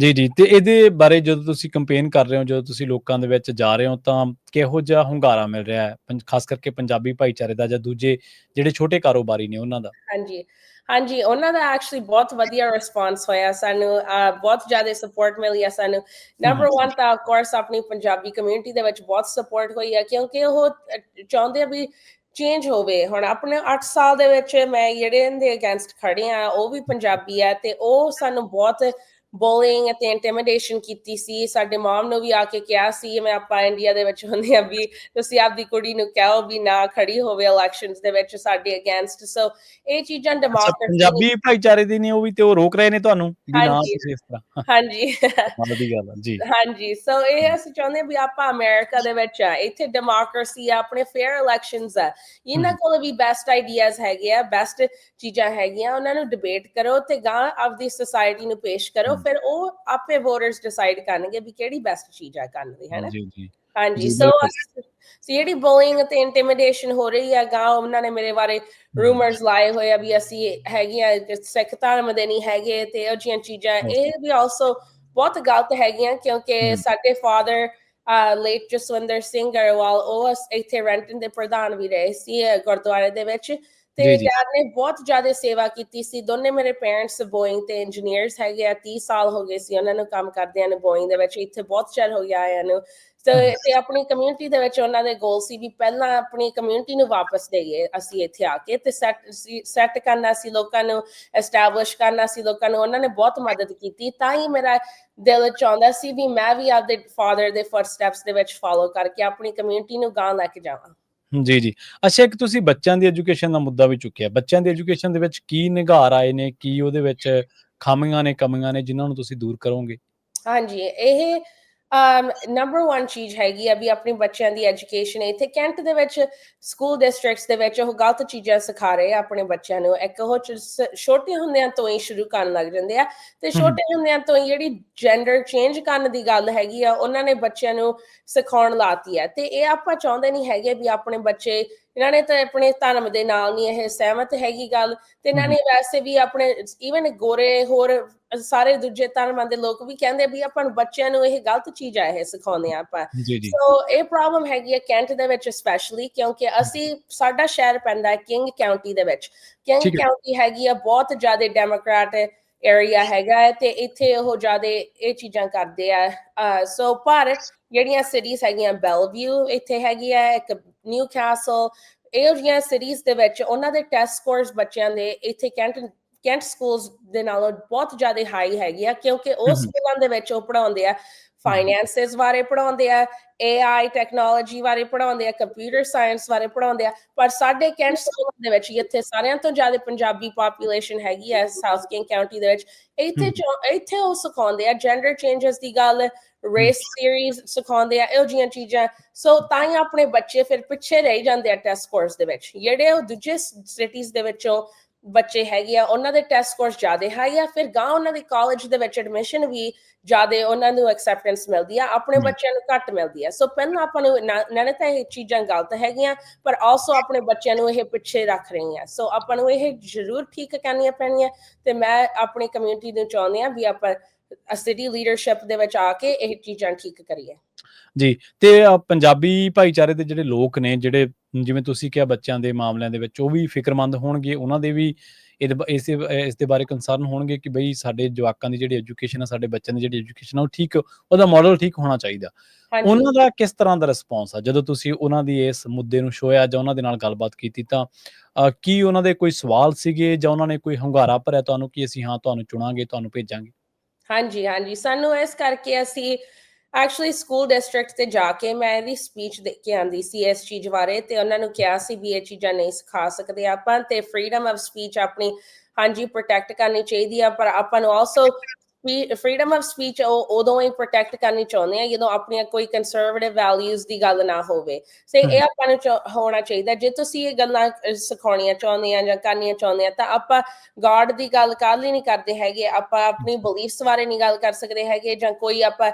ਜੀ ਜੀ ਤੇ ਇਹਦੇ ਬਾਰੇ ਜਦੋਂ ਤੁਸੀਂ ਕੰਪੇਨ ਕਰ ਰਹੇ ਹੋ ਜਦੋਂ ਤੁਸੀਂ ਲੋਕਾਂ ਦੇ ਵਿੱਚ ਜਾ ਰਹੇ ਹੋ ਤਾਂ ਕਿਹੋ ਜਿਹਾ ਹੁੰਗਾਰਾ ਮਿਲ ਰਿਹਾ ਹੈ? ਪੰਜ- ਖਾਸ ਕਰਕੇ ਪੰਜਾਬੀ ਭਾਈਚਾਰੇ ਦਾ ਜਾਂ ਦੂਜੇ ਜਿਹੜੇ ਛੋਟੇ ਕਾਰੋਬਾਰੀ ਨੇ ਉਹਨਾਂ ਦਾ? ਹਾਂਜੀ ਹਾਂਜੀ ਉਹਨਾਂ ਦਾ ਐਕਚੁਅਲੀ ਬਹੁਤ ਵਧੀਆ ਰਿਸਪਾਂਸ ਹੋਇਆ ਸਾਨੂੰ ਅਹ, ਬਹੁਤ ਜ਼ਿਆਦਾ ਸਪੋਰਟ ਮਿਲੀ ਆ ਸਾਨੂੰ। ਨੰਬਰ 1 ਤਾਂ ਆਫ ਕੋਰਸ ਆਪਣੀ ਪੰਜਾਬੀ ਕਮਿਊਨਿਟੀ ਦੇ ਵਿੱਚ ਬਹੁਤ ਸਪੋਰਟ ਹੋਈ ਹੈ ਕਿਉਂਕਿ ਉਹ ਅਹ, ਚਾਹੁੰਦੇ ਆ ਵੀ ਚੇਂਜ ਹੋਵੇ। ਹੁਣ ਆਪਣੇ 8 ਸਾਲ ਦੇ ਵਿੱਚ ਮੈਂ ਜਿਹੜੇ ਇਹਦੇ ਅਗੇਂਸਟ ਖੜੇ ਆ ਉਹ ਵੀ ਪੰਜਾਬੀ ਆ ਤੇ ਉਹ ਸਾਨੂੰ ਬਹੁਤ ਬੋਲਿੰਗ ਅਤੇ ਇੰਟੀਮੀਡੇਸ਼ਨ ਕੀਤੀ ਸੀ। ਸਾਡੇ ਮਾਮ ਨੂੰ ਵੀ ਆ ਕੇ ਕਿਹਾ ਸੀ ਮੈਂ ਆਪਾਂ ਇੰਡੀਆ ਦੇ ਵਿੱਚ ਹੁੰਦੇ ਆ ਵੀ ਤੁਸੀਂ ਆਪਦੀ ਕੁੜੀ ਨੂੰ ਕਹੋ ਵੀ ਨਾ ਖੜੀ ਹੋਵੇ ਇਲੈਕਸ਼ਨਸ ਦੇ ਵਿੱਚ ਸਾਡੇ ਅਗੇਂਸਟ ਸੋ ਇਹ ਚੀਜ਼ਾਂ ਡੈਮੋਕ੍ਰੇਸੀ ਪੰਜਾਬੀ ਭਾਈਚਾਰੇ ਦੀ ਨੇ ਉਹ ਵੀ ਤੇ ਉਹ ਰੋਕ ਰਹੇ ਨੇ ਤੁਹਾਨੂੰ ਵੀ ਨਾ। ਤੁਸੀਂ ਇਸ ਤਰ੍ਹਾਂ। ਹਾਂਜੀ। ਦੀ ਗੱਲ ਆ, ਜੀ। ਹਾਂਜੀ। ਸੋ ਇਹ ਅਸੀਂ ਚਾਹੁੰਦੇ ਹਾਂ ਵੀ ਆਪਾਂ ਅਮਰੀਕਾ ਦੇ ਵਿੱਚ ਆ। ਇੱਥੇ ਡੈਮੋਕ੍ਰੇਸੀ ਆ ਆਪਣੇ ਫੇਅਰ ਇਲੈਕਸ਼ਨਸ ਆ। ਇਹਨਾਂ ਕੋਲ ਵੀ ਬੈਸਟ ਆਈਡੀਆਜ਼ ਹੈਗੇ ਆ ਬੈਸਟ ਚੀਜ਼ਾਂ ਹੈਗੀਆਂ। ਉਹਨਾਂ ਨੂੰ ਡਿਬੇਟ ਕਰੋ ਤੇ ਗਾਂ ਆਪਦੀ ਸੋਸਾਇਟੀ ਨੂੰ ਪੇਸ਼ ਕਰੋ। ਫਿਰ ਉਹ ਆਪੇ ਵੋਟਰਸ ਡਿਸਾਈਡ ਕਰਨਗੇ ਵੀ ਕਿਹੜੀ ਬੈਸਟ ਚੀਜ਼ ਆ ਕਰਨ ਦੀ ਹੈ ਨਾ ਜੀ ਜੀ ਹਾਂਜੀ ਸੋ ਬਿਲਕੁਲ। ਜਿਹੜੀ ਬੋਲਿੰਗ ਤੇ ਇੰਟੀਮੀਡੇਸ਼ਨ ਹੋ ਰਹੀ ਹੈ ਗਾਂ ਉਹਨਾਂ ਨੇ ਮੇਰੇ ਬਾਰੇ ਰੂਮਰਸ ਲਾਏ ਹੋਏ ਆ ਵੀ ਅਸੀਂ ਹੈਗੀਆਂ ਸਿੱਖ ਧਰਮ ਦੇ ਨਹੀਂ ਹੈਗੇ ਤੇ ਉਹ ਜਿਹੀਆਂ ਚੀਜ਼ਾਂ। ਇਹ ਵੀ ਆਲਸੋ ਬਹੁਤ ਗਲਤ ਹੈਗੀਆਂ ਕਿਉਂਕਿ। ਸਾਡੇ ਫਾਦਰ ਲੇਟ ਜਸਵਿੰਦਰ ਸਿੰਘ ਗਰੇਵਾਲ ਉਹ ਇੱਥੇ ਰੈਂਟਨ ਦੇ ਪ੍ਰਧਾਨ ਵੀ ਰਹੇ ਸੀ ਗੁਰਦੁਆਰੇ ਦੇ ਵਿੱਚ। ਤੇ। ਡੈਡ ਨੇ ਬਹੁਤ ਜ਼ਿਆਦਾ ਸੇਵਾ ਕੀਤੀ ਸੀ। ਦੋਨੇ ਮੇਰੇ ਪੇਰੈਂਟਸ ਬੋਇੰਗ ਤੇ ਇੰਜੀਨੀਅਰਸ ਹੈਗੇ ਆ। 30 ਸਾਲ ਹੋ ਗਏ ਸੀ ਉਹਨਾਂ ਨੂੰ ਕੰਮ ਕਰਦਿਆਂ ਨੇ ਬੋਇੰਗ ਦੇ ਵਿੱਚ। ਇੱਥੇ ਬਹੁਤ ਚਿਰ ਹੋ ਗਿਆ ਆਇਆਂ ਨੂੰ। ਤੇ ਆਪਣੀ ਕਮਿਊਨਿਟੀ ਦੇ ਵਿੱਚ ਉਹਨਾਂ ਦੇ ਗੋਲ ਸੀ ਵੀ ਪਹਿਲਾਂ ਆਪਣੀ ਕਮਿਊਨਿਟੀ ਨੂੰ ਵਾਪਸ ਦੇਈਏ ਅਸੀਂ ਇੱਥੇ ਆ ਕੇ। ਤੇ ਸੈੱਟ ਸੈੱਟ ਕਰਨਾ ਸੀ ਲੋਕਾਂ ਨੂੰ ਐਸਟੈਬਲਿਸ਼ ਕਰਨਾ ਸੀ ਲੋਕਾਂ ਨੂੰ। ਉਹਨਾਂ ਨੇ ਬਹੁਤ ਮਦਦ ਕੀਤੀ। ਤਾਂ ਹੀ ਮੇਰਾ ਦਿਲ ਚਾਹੁੰਦਾ ਸੀ ਵੀ ਮੈਂ ਵੀ ਆਪਦੇ ਫਾਦਰ ਦੇ ਫੁੱਟਸਟੈਪਸ ਦੇ ਵਿੱਚ ਫਾਲੋ ਕਰਕੇ ਆਪਣੀ ਕਮਿਊਨਿਟੀ ਨੂੰ ਗਾਂ ਲੈ ਕੇ ਜਾਵਾਂ। ਜੀ ਜੀ। ਅੱਛਾ, ਇੱਕ ਤੁਸੀਂ ਬੱਚਿਆਂ ਦੀ ਐਜੂਕੇਸ਼ਨ ਦਾ ਮੁੱਦਾ ਵੀ ਚੁੱਕਿਆ। ਬੱਚਿਆਂ ਦੀ ਐਜੂਕੇਸ਼ਨ ਦੇ ਵਿੱਚ ਕੀ ਨਿਘਾਰ ਆਏ ਨੇ? ਕੀ ਉਹਦੇ ਵਿੱਚ ਖਾਮੀਆਂ ਨੇ, ਕਮੀਆਂ ਨੇ ਜਿਨ੍ਹਾਂ ਨੂੰ ਤੁਸੀਂ ਦੂਰ ਕਰੋਗੇ? ਹਾਂਜੀ, ਇਹ ਨੰਬਰ 1 ਚੀਜ਼ ਹੈਗੀ ਆ ਵੀ ਆਪਣੀ ਬੱਚਿਆਂ ਦੀ ਐਜੂਕੇਸ਼ਨ ਇੱਥੇ ਕੈਂਟ ਦੇ ਵਿੱਚ ਸਕੂਲ ਡਿਸਟ੍ਰਿਕਟਸ ਦੇ ਵਿੱਚ ਉਹ ਗਲਤ ਚੀਜ਼ਾਂ ਸਿਖਾ ਰਹੇ ਆ ਆਪਣੇ ਬੱਚਿਆਂ ਨੂੰ। ਇੱਕ ਉਹ ਛੋਟੇ ਹੁੰਦਿਆਂ ਤੋਂ ਹੀ ਸ਼ੁਰੂ ਕਰਨ ਲੱਗ ਜਾਂਦੇ ਆ। ਤੇ। ਛੋਟੇ ਹੁੰਦਿਆਂ ਤੋਂ ਹੀ ਜਿਹੜੀ ਜੈਂਡਰ ਚੇਂਜ ਕਰਨ ਦੀ ਗੱਲ ਹੈਗੀ ਆ ਉਹਨਾਂ ਨੇ ਬੱਚਿਆਂ ਨੂੰ ਸਿਖਾਉਣ ਲਾਤੀ ਆ। ਤੇ ਇਹ ਆਪਾਂ ਚਾਹੁੰਦੇ ਨਹੀਂ ਹੈਗੇ ਵੀ ਆਪਣੇ ਬੱਚੇ ਇਹਨਾਂ ਨੇ ਤਾਂ ਆਪਣੇ ਧਰਮ ਦੇ ਨਾਲ ਨਹੀਂ ਇਹ ਸਹਿਮਤ ਹੈਗੀ ਗੱਲ ਤੇ ਇਹਨਾਂ ਨੇ ਵੈਸੇ ਵੀ ਆਪਣੇ ਇਵਨ ਗੋਰੇ ਹੋਰ ਸਾਰੇ ਦੂਜੇ ਧਰਮਾਂ ਦੇ ਲੋਕ ਵੀ ਕਹਿੰਦੇ ਵੀ ਆਪਾਂ ਨੂੰ ਬੱਚਿਆਂ ਨੂੰ ਇਹ ਗਲਤ ਚੀਜ਼ ਆ ਇਹ ਸਿਖਾਉਂਦੇ ਆ ਆਪਾਂ। ਸੋ ਇਹ ਪ੍ਰੋਬਲਮ ਹੈਗੀ ਹੈ ਕੈਂਟ ਦੇ ਵਿੱਚ ਸਪੈਸ਼ਲੀ ਕਿਉਂਕਿ ਅਸੀਂ ਸਾਡਾ ਸ਼ਹਿਰ ਪੈਂਦਾ ਹੈ ਕਿੰਗ ਕਾਉਂਟੀ ਦੇ ਵਿੱਚ। ਕਿੰਗ। ਕਾਉਂਟੀ ਹੈਗੀ ਆ ਬਹੁਤ ਜ਼ਿਆਦਾ ਡੈਮੋਕ੍ਰੈਟ ਏਰੀਆ ਹੈਗਾ ਹੈ ਤੇ ਇੱਥੇ ਉਹ ਜ਼ਿਆਦਾ ਇਹ ਚੀਜ਼ਾਂ ਕਰਦੇ ਆ। ਸੋ ਪਰ ਜਿਹੜੀਆਂ ਸਿਟੀਜ਼ ਹੈਗੀਆਂ ਬੈਲਵਿਊ ਇੱਥੇ ਹੈਗੀ ਹੈ, ਇੱਕ ਨਿਊ ਕੈਸਲ ਇਹ ਜਿਹੜੀਆਂ ਸਿਟੀਜ਼ ਦੇ ਵਿੱਚ ਉਹਨਾਂ ਦੇ ਟੈਸਟ ਸਕੋਰਸ ਬੱਚਿਆਂ ਦੇ ਇੱਥੇ ਕੈਂਟ ਕੈਂਟ ਸਕੂਲਸ ਦੇ ਨਾਲੋਂ ਬਹੁਤ ਜ਼ਿਆਦਾ ਹਾਈ ਹੈਗੀ ਆ ਕਿਉਂਕਿ ਉਹ। ਸਕੂਲਾਂ ਦੇ ਵਿੱਚ ਉਹ ਪੜਾਉਂਦੇ ਆ ਫਾਈਨੈਂਸਿਸ ਬਾਰੇ ਪੜਾਉਂਦੇ ਆ AI ਟੈਕਨੋਲੋਜੀ ਬਾਰੇ ਪੜਾਉਂਦੇ ਆ ਕੰਪਿਊਟਰ ਸਾਇੰਸ ਬਾਰੇ ਪੜਾਉਂਦੇ ਆ ਪਰ ਸਾਡੇ ਕੈਂਟ ਸਕੂਲਾਂ ਦੇ ਵਿੱਚ ਇੱਥੇ ਸਾਰਿਆਂ ਤੋਂ ਜ਼ਿਆਦਾ ਪੰਜਾਬੀ ਪੋਪੂਲੇਸ਼ਨ ਹੈਗੀ ਆ ਸਾਊਥ ਕਿੰਗ ਕਾਉਂਟੀ ਦੇ ਵਿੱਚ ਇੱਥੇ ਇੱਥੇ ਉਹ ਸਿਖਾਉਂਦੇ ਆ ਜੈਂਡਰ ਚੇਂਜਸ ਦੀ ਗੱਲ ਰੇਸ ਸੀਰੀਜ਼ ਸਿਖਾਉਂਦੇ ਆ ਇਹੋ ਜਿਹੀਆਂ ਚੀਜ਼ਾਂ ਸੋ ਤਾਂ ਹੀ ਆਪਣੇ ਬੱਚੇ ਫਿਰ ਪਿੱਛੇ ਰਹਿ ਜਾਂਦੇ ਆ ਟੈਸਟ ਸਕੋਰਸ ਦੇ ਵਿੱਚ ਜਿਹੜੇ ਉਹ ਦੂਜੇ ਸਿਟੀਜ਼ ਦੇ ਵਿੱਚੋਂ ਬੱਚੇ ਹੈਗੇ ਆ ਉਹਨਾਂ ਦੇ ਟੈਸਟ ਸਕੋਰਸ ਜ਼ਿਆਦਾ ਹਾਈ ਆ ਫਿਰ ਗਾਂ ਉਹਨਾਂ ਦੇ ਕਾਲਜ ਦੇ ਵਿੱਚ ਐਡਮਿਸ਼ਨ ਵੀ ਜ਼ਿਆਦਾ ਉਹਨਾਂ ਨੂੰ ਐਕਸੈਪਟੈਂਸ ਮਿਲਦੀ ਆ ਆਪਣੇ। ਬੱਚਿਆਂ ਨੂੰ ਘੱਟ ਮਿਲਦੀ ਆ ਸੋ ਪਹਿਲਾਂ ਆਪਾਂ ਨੂੰ ਨਾ ਨਾ ਤਾਂ ਇਹ ਚੀਜ਼ਾਂ ਗਲਤ ਹੈਗੀਆਂ ਪਰ ਆਲਸੋ ਆਪਣੇ ਬੱਚਿਆਂ ਨੂੰ ਇਹ ਪਿੱਛੇ ਰੱਖ ਰਹੀਆਂ ਸੋ ਆਪਾਂ ਨੂੰ ਇਹ ਜ਼ਰੂਰ ਠੀਕ ਕਰਨੀਆਂ ਪੈਣੀਆਂ ਤੇ ਮੈਂ ਆਪਣੀ ਕਮਿਊਨਿਟੀ ਨੂੰ ਚਾਹੁੰਦੀ ਆ ਵੀ ਆਪਾਂ ਸਿਟੀ ਲੀਡਰਸ਼ਿਪ ਦੇ ਵਿੱਚ ਆ ਕੇ ਇਹ ਚੀਜ਼ਾਂ ਠੀਕ ਕਰੀਏ। ਜੀ ਤੇ ਪੰਜਾਬੀ ਭਾਈਚਾਰੇ ਦੇ ਜਿਹੜੇ ਲੋਕ ਨੇ ਜਿਹੜੇ ਜਿਵੇਂ ਤੁਸੀਂ ਕਿਹਾ ਬੱਚਿਆਂ ਦੇ ਮਾਮਲਿਆਂ ਦੇ ਵਿੱਚ ਉਹ ਵੀ ਫਿਕਰਮੰਦ ਹੋਣਗੇ ਉਹਨਾਂ ਦੇ ਵੀ ਇਸੇ ਇਸ ਦੇ ਬਾਰੇ ਕੰਸਰਨ ਹੋਣਗੇ ਕਿ ਬਈ ਸਾਡੇ ਜਵਾਕਾਂ ਦੀ ਜਿਹੜੀ ਐਜੂਕੇਸ਼ਨ ਆ ਸਾਡੇ ਬੱਚਿਆਂ ਦੀ ਜਿਹੜੀ ਐਜੂਕੇਸ਼ਨ ਆ ਉਹ ਠੀਕ ਉਹਦਾ ਮਾਡਲ ਠੀਕ ਹੋਣਾ ਚਾਹੀਦਾ। ਉਹਨਾਂ ਦਾ ਕਿਸ ਤਰ੍ਹਾਂ ਦਾ ਰਿਸਪੌਂਸ ਆ? ਜਦੋਂ ਤੁਸੀਂ ਉਹਨਾਂ ਦੀ ਇਸ ਮੁੱਦੇ ਨੂੰ ਛੋਇਆ ਜਾਂ ਉਹਨਾਂ ਦੇ ਨਾਲ ਗੱਲਬਾਤ ਕੀਤੀ ਤਾਂ ਕੀ ਉਹਨਾਂ ਦੇ ਕੋਈ ਸਵਾਲ ਸੀਗੇ ਜਾਂ ਉਹਨਾਂ ਨੇ ਕੋਈ ਹੰਗਾਰਾ ਭਰਿਆ? ਤੁਹਾਨੂੰ ਕਿ ਅਸੀਂ ਹਾਂ ਤੁਹਾਨੂੰ ਚੁਣਾਂਗੇ ਤੁਹਾਨੂੰ ਭੇਜਾਂਗੇ? ਹਾਂਜੀ ਹਾਂਜੀ। ਸਾਨੂੰ ਇਸ ਕਰਕੇ ਅਸੀਂ ਐਕਚੁਅਲੀ ਸਕੂਲ ਡਿਸਟ੍ਰਿਕਟ ਤੇ ਜਾ ਕੇ ਮੈਂ ਇਹਦੀ ਸਪੀਚ ਦੇ ਕੇ ਆਂਦੀ ਸੀ ਇਸ ਚੀਜ਼ ਬਾਰੇ ਤੇ ਉਹਨਾਂ ਨੂੰ ਕਿਹਾ ਸੀ ਵੀ ਇਹ ਚੀਜ਼ਾਂ ਨਹੀਂ ਸਿਖਾ ਸਕਦੇ ਆਪਾਂ ਤੇ ਫਰੀडम ਆਫ ਸਪੀਚ ਆਪਣੀ ਹਾਂਜੀ ਪ੍ਰੋਟੈਕਟ ਕਰਨੀ ਚਾਹੀਦੀ ਆ, ਪਰ ਆਪਾਂ ਨੂੰ ਆਲਸੋ ਫਰੀडम ਆਫ ਸਪੀਚ ਉਹ ਉਦੋਂ ਹੀ ਪ੍ਰੋਟੈਕਟ ਕਰਨੀ ਚਾਹੁੰਦੇ ਆ ਜਦੋਂ ਆਪਣੀਆਂ ਕੋਈ ਕੰਸਰਵੇਟਿਵ ਵੈਲਿਊਜ਼ ਦੀ ਗੱਲ ਨਾ ਹੋਵੇ ਸੇ ਇਹ ਆਪਾਂ ਨੂੰ ਹੋਣਾ ਚਾਹੀਦਾ ਜੇ ਤੁਸੀਂ ਇਹ ਗੱਲਾਂ ਸਿਖਾਉਣੀਆਂ ਚਾਹੁੰਦੇ ਆ ਜਾਂ ਕਰਨੀਆਂ ਚਾਹੁੰਦੇ ਆ ਤਾਂ ਆਪਾਂ ਗੋਡ ਦੀ ਗੱਲ ਕੱਲ ਨਹੀਂ ਕਰਦੇ ਹੈਗੇ ਆਪਾਂ ਆਪਣੀ ਬਲੀਫਸ ਬਾਰੇ ਨਹੀਂ ਗੱਲ ਕਰ ਸਕਦੇ ਹੈਗੇ ਜਾਂ ਕੋਈ ਆਪਾਂ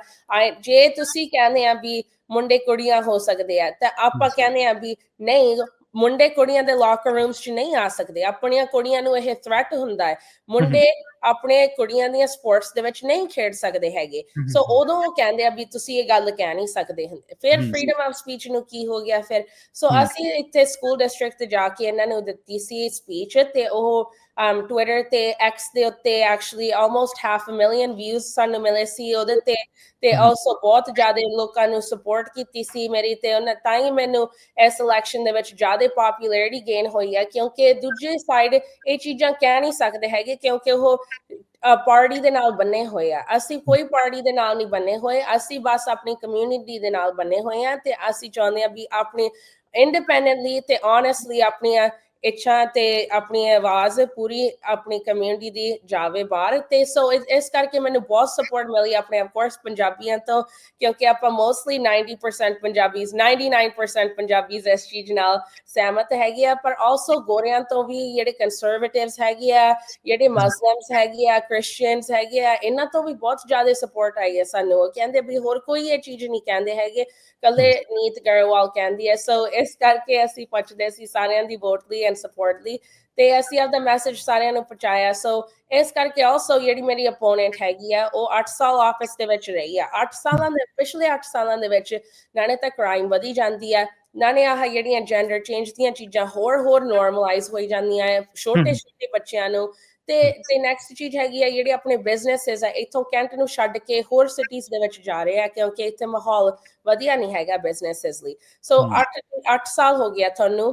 ਜੇ ਤੁਸੀਂ ਕਹਿੰਦੇ ਆ ਵੀ ਮੁੰਡੇ ਕੁੜੀਆਂ ਹੋ ਸਕਦੇ ਆ ਤਾਂ ਆਪਾਂ ਕਹਿੰਦੇ ਆ ਵੀ ਨਹੀਂ ਮੁੰਡੇ ਕੁੜੀਆਂ ਦੇ ਲੋਕਰ ਰੂਮਸ 'ਚ ਨਹੀਂ ਆ ਸਕਦੇ ਆਪਣੀਆਂ ਕੁੜੀਆਂ ਨੂੰ ਇਹ ਥ੍ਰੈਟ ਹੁੰਦਾ ਹੈ ਮੁੰਡੇ ਆਪਣੇ ਕੁੜੀਆਂ ਦੀਆਂ ਸਪੋਰਟਸ ਦੇ ਵਿੱਚ ਨਹੀਂ ਖੇਡ ਸਕਦੇ ਹੈਗੇ ਸੋ ਉਦੋਂ ਉਹ ਕਹਿੰਦੇ ਆ ਵੀ ਤੁਸੀਂ ਇਹ ਗੱਲ ਕਹਿ ਨਹੀਂ ਸਕਦੇ ਹੁੰਦੇ ਫਿਰ। ਫਰੀडम ਆਫ ਸਪੀਚ ਨੂੰ ਕੀ ਹੋ ਗਿਆ ਫਿਰ ਸੋ। ਅਸੀਂ ਇੱਥੇ ਸਕੂਲ ਡਿਸਟ੍ਰਿਕਟ ਤੇ ਜਾ ਕੇ ਇਹਨਾਂ ਨੂੰ ਦਿੱਤੀ ਸੀ ਸਪੀਚ ਤੇ ਉਹ um Twitter ਤੇ X ਦੇ ਉੱਤੇ actually almost half a million views ਸਾਨੂੰ ਮਿਲੇ ਸੀ ਉਹਦੇ ਤੇ ਤੇ। ਆਲਸੋ ਬਹੁਤ ਜ਼ਿਆਦਾ ਲੋਕਾਂ ਨੂੰ ਸਪੋਰਟ ਕੀਤੀ ਸੀ ਮੇਰੀ ਤੇ ਉਹਨਾਂ ਤਾਂ ਹੀ ਮੈਨੂੰ ਇਸ ਇਲੈਕਸ਼ਨ ਦੇ ਵਿੱਚ ਜ਼ਿਆਦਾ ਪਪੂਲੈਰਿਟੀ ਗੇਨ ਹੋਈ ਹੈ ਕਿਉਂਕਿ ਦੂਜੇ ਸਾਈਡ ਇਹ ਚੀਜ਼ਾਂ ਕਹਿ ਨਹੀਂ ਸਕਦੇ ਹੈਗੇ ਕਿਉਂਕਿ ਉਹ ਪਾਰਟੀ ਦੇ ਨਾਲ ਬੰਨੇ ਹੋਏ ਆ। ਅਸੀਂ ਕੋਈ ਪਾਰਟੀ ਦੇ ਨਾਲ ਨਹੀਂ ਬੰਨੇ ਹੋਏ। ਅਸੀਂ ਬਸ ਆਪਣੀ ਕਮਿਊਨਿਟੀ ਦੇ ਨਾਲ ਬੰਨੇ ਹੋਏ ਆ ਤੇ ਅਸੀਂ ਚਾਹੁੰਦੇ ਆ ਵੀ ਆਪਣੇ ਇੰਡੀਪੈਂਡੈਂਟਲੀ ਤੇ ਓਨੈਸਟਲੀ ਆਪਣੀਆਂ ਇੱਛਾ ਤੇ ਆਪਣੀ ਆਵਾਜ਼ ਪੂਰੀ ਆਪਣੀ ਕਮਿਊਨਿਟੀ ਦੀ ਜਾਵੇ ਬਾਹਰ ਤੇ ਸੋ ਇਸ ਕਰਕੇ ਮੈਨੂੰ ਬਹੁਤ ਸਪੋਰਟ ਮਿਲੀ ਆਪਣੇ ਆਫ ਕੋਰਸ ਪੰਜਾਬੀਆਂ ਤੋਂ, ਕਿਉਂਕਿ ਆਪਾਂ ਮੋਸਟਲੀ 90% ਪੰਜਾਬੀਜ਼ 99% ਪੰਜਾਬੀਜ਼ ਇਸ ਚੀਜ਼ ਨਾਲ ਸਹਿਮਤ ਹੈਗੇ ਆ, ਪਰ ਆਲਸੋ ਗੋਰਿਆਂ ਤੋਂ ਵੀ ਜਿਹੜੇ ਕੰਸਰਵੇਟਿਵਸ ਹੈਗੇ ਆ, ਜਿਹੜੇ ਮਸਲਮਸ ਹੈਗੇ ਆ ਕ੍ਰਿਸਚੀਅਨਸ ਹੈਗੇ ਆ, ਇਹਨਾਂ ਤੋਂ ਵੀ ਬਹੁਤ ਜ਼ਿਆਦਾ ਸਪੋਰਟ ਆਈ ਹੈ ਸਾਨੂੰ। ਉਹ ਕਹਿੰਦੇ ਵੀ ਹੋਰ ਕੋਈ ਇਹ ਚੀਜ਼ ਨਹੀਂ ਕਹਿੰਦੇ ਹੈਗੇ ਕੱਲੇ ਨੀਤ ਗਰੇਵਾਲ ਕਹਿੰਦੀ ਹੈ। ਸੋ ਇਸ ਕਰਕੇ ਅਸੀਂ ਪੁੱਛਦੇ ਸੀ ਸਾਰਿਆਂ ਦੀ ਵੋਟ ਲਈ ਐਂਡ ਸਪੋਰਟ ਲਈ ਤੇ ਅਸੀਂ ਆਪਦਾ ਮੈਸੇਜ ਸਾਰਿਆਂ ਨੂੰ ਪਹੁੰਚਾਇਆ। ਸੋ ਇਸ ਕਰਕੇ ਆਲਸੋ ਜਿਹੜੀ ਮੇਰੀ ਅਪੋਨੈਂਟ ਹੈਗੀ ਆ ਉਹ 8 ਸਾਲ ਆਫਿਸ ਦੇ ਵਿੱਚ ਰਹੀ ਆ। 8 ਸਾਲਾਂ ਦੇ ਪਿਛਲੇ 8 ਸਾਲਾਂ ਦੇ ਵਿੱਚ ਨਾਲੇ ਤਾਂ ਕ੍ਰਾਈਮ ਵਧੀ ਜਾਂਦੀ ਆ। ਨਾਲੇ ਆਹ ਜਿਹੜੀਆਂ ਜੈਂਡਰ ਚੇਂਜ ਦੀਆਂ ਚੀਜ਼ਾਂ ਹੋਰ ਹੋਰ ਨਾਰਮਲਾਈਜ਼ ਹੋਈ ਜਾਂਦੀਆਂ ਆ ਛੋਟੇ ਛੋਟੇ ਬੱਚਿਆਂ ਨੂੰ। ਤੇ ਤੇ ਨੈਕਸਟ ਚੀਜ਼ ਹੈਗੀ ਆ ਜਿਹੜੇ ਆਪਣੇ ਬਿਜ਼ਨੈਸਸ ਆ ਇਥੋਂ ਕੈਂਟ ਨੂੰ ਛੱਡ ਕੇ ਹੋਰ ਸਿਟੀਜ਼ ਦੇ ਵਿੱਚ ਜਾ ਰਹੇ ਆ ਕਿਉਂਕਿ ਇੱਥੇ ਮਾਹੌਲ ਵਧੀਆ ਨਹੀਂ ਹੈਗਾ ਬਿਜ਼ਨੈਸਸ ਲਈ। ਸੋ ਹਮ। 8 8 ਸਾਲ ਹੋ ਗਿਆ ਤੁਹਾਨੂੰ।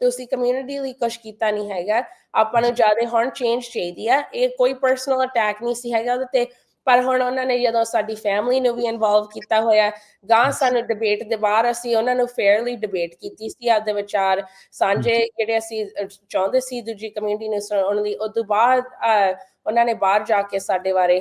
ਤੁਸੀਂ ਕਮਿਊਨਿਟੀ ਲਈ ਕੁਝ ਕੀਤਾ ਨਹੀਂ ਹੈਗਾ। ਆਪਾਂ ਨੂੰ ਜ਼ਿਆਦਾ ਹੁਣ ਚੇਂਜ ਚਾਹੀਦੀ ਆ। ਇਹ ਕੋਈ ਪਰਸਨਲ ਅਟੈਕ ਨਹੀਂ ਸੀ ਹੈਗਾ ਉਹਦੇ ਤੇ। ਪਰ ਹੁਣ ਉਹਨਾਂ ਨੇ ਜਦੋਂ ਸਾਡੀ ਫੈਮਿਲੀ ਨੂੰ ਵੀ ਇਨਵੋਲਵ ਕੀਤਾ ਹੋਇਆ ਗਾਂ ਸਾਨੂੰ ਡਿਬੇਟ ਦੇ ਬਾਹਰ ਅਸੀਂ ਉਹਨਾਂ ਨੂੰ ਫੇਅਰਲੀ ਡਿਬੇਟ ਕੀਤੀ ਸੀ ਆਪਦੇ ਵਿਚਾਰ। ਸਾਂਝੇ ਜਿਹੜੇ ਅਸੀਂ ਚਾਹੁੰਦੇ ਸੀ ਦੂਜੀ ਕਮਿਊਨਿਟੀ ਨੂੰ ਸੁਣਾਉਣ ਦੀ ਉਸ ਤੋਂ ਬਾਅਦ ਉਹਨਾਂ ਨੇ ਬਾਹਰ ਜਾ ਕੇ ਸਾਡੇ ਬਾਰੇ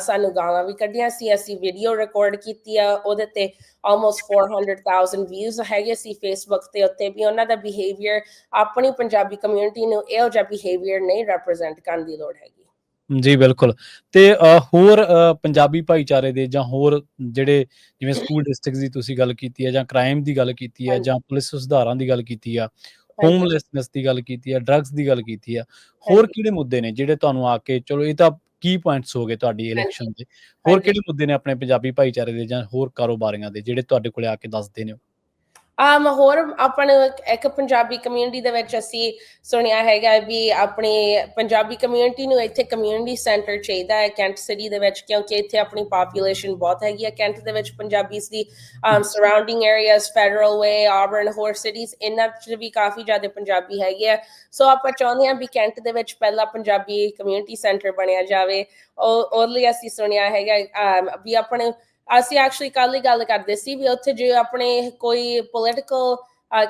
ਸਾਨੂੰ ਗਾਲਾਂ ਵੀ ਕੱਢੀਆਂ ਸੀ ਅਸੀਂ ਵੀਡੀਓ ਰਿਕਾਰਡ ਕੀਤੀ ਆ ਉਹਦੇ ਤੇ ਆਲਮੋਸਟ 400000 ਵਿਊਜ਼ ਹੈਗੇ ਸੀ ਫੇਸਬੁੱਕ ਤੇ ਉੱਤੇ ਵੀ ਉਹਨਾਂ ਦਾ ਬਿਹੇਵੀਅਰ ਆਪਣੀ ਪੰਜਾਬੀ ਕਮਿਊਨਿਟੀ ਨੂੰ ਇਹੋ ਜਿਹਾ ਬਿਹੇਵੀਅਰ ਨਹੀਂ ਰਿਪਰੈਜ਼ੈਂਟ ਕਰਨ ਦੀ ਲੋੜ ਹੈਗੀ ਜੀ ਬਿਲਕੁਲ ਤੇ ਹੋਰ ਪੰਜਾਬੀ ਭਾਈਚਾਰੇ ਦੇ ਜਾਂ ਹੋਰ ਜਿਹੜੇ ਜਿਵੇਂ ਸਕੂਲ ਡਿਸਟ੍ਰਿਕਟਸ ਦੀ ਤੁਸੀਂ ਗੱਲ ਕੀਤੀ ਹੈ ਜਾਂ ਕ੍ਰਾਈਮ ਦੀ ਗੱਲ ਕੀਤੀ ਹੈ। ਜਾਂ ਪੁਲਿਸ ਸੁਧਾਰਾਂ ਦੀ ਗੱਲ ਕੀਤੀ ਆ। ਹੋਮਲੈਸਨੈਸ ਦੀ ਗੱਲ ਕੀਤੀ ਆ ਡਰੱਗਸ ਦੀ ਗੱਲ ਕੀਤੀ ਆ ਹੋਰ। ਕਿਹੜੇ ਮੁੱਦੇ ਨੇ ਜਿਹੜੇ ਤੁਹਾਨੂੰ ਆ ਕੇ ਚਲੋ ਇਹ ਤਾਂ ਕੀ ਪੁਆਇੰਟਸ ਹੋ ਗਏ ਤੁਹਾਡੀ ਇਲੈਕਸ਼ਨ ਦੇ? ਹੋਰ। ਕਿਹੜੇ ਮੁੱਦੇ ਨੇ ਆਪਣੇ ਪੰਜਾਬੀ ਭਾਈਚਾਰੇ ਦੇ ਜਾਂ ਹੋਰ ਕਾਰੋਬਾਰੀਆਂ ਦੇ ਜਿਹੜੇ ਤੁਹਾਡੇ ਕੋਲੇ ਆ ਕੇ ਦੱਸਦੇ ਨੇ? ਆਮ ਹੋਰ ਆਪਾਂ ਇੱਕ- ਪੰਜਾਬੀ ਕਮਿਊਨਿਟੀ ਦੇ ਵਿੱਚ ਅਸੀਂ ਸੁਣਿਆ ਹੈਗਾ ਵੀ ਆਪਣੇ ਪੰਜਾਬੀ ਕਮਿਊਨਿਟੀ ਨੂੰ ਇੱਥੇ ਕਮਿਊਨਿਟੀ ਸੈਂਟਰ ਚਾਹੀਦਾ ਹੈ ਕੈਂਟ ਸਿਟੀ ਦੇ ਵਿੱਚ, ਕਿਉਂਕਿ ਇੱਥੇ ਆਪਣੀ ਪੋਪੂਲੇਸ਼ਨ ਬਹੁਤ ਹੈਗੀ ਹੈ। ਕੈਂਟ ਦੇ ਵਿੱਚ ਪੰਜਾਬੀਸ ਦੀ surrounding areas Federal Way Auburn ਹੋਰ ਸਿਟੀਜ਼ ਇਹਨਾਂ 'ਚ ਵੀ ਕਾਫੀ ਜ਼ਿਆਦਾ ਪੰਜਾਬੀ ਹੈਗੇ ਆ ਸੋ ਆਪਾਂ ਚਾਹੁੰਦੇ ਹਾਂ ਵੀ ਕੈਂਟ ਦੇ ਵਿੱਚ ਪਹਿਲਾ ਪੰਜਾਬੀ ਕਮਿਊਨਿਟੀ ਸੈਂਟਰ ਬਣਿਆ ਜਾਵੇ। ਉਹ ਉਹਦੇ ਲਈ ਅਸੀਂ ਸੁਣਿਆ ਹੈਗਾ ਵੀ ਆਪਣੇ ਅਸੀਂ ਐਕਚੁਅਲੀ ਕੱਲ ਹੀ ਗੱਲ ਕਰਦੇ ਸੀ ਵੀ ਉੱਥੇ ਜੇ ਆਪਣੇ ਕੋਈ ਪੋਲਿਟੀਕਲ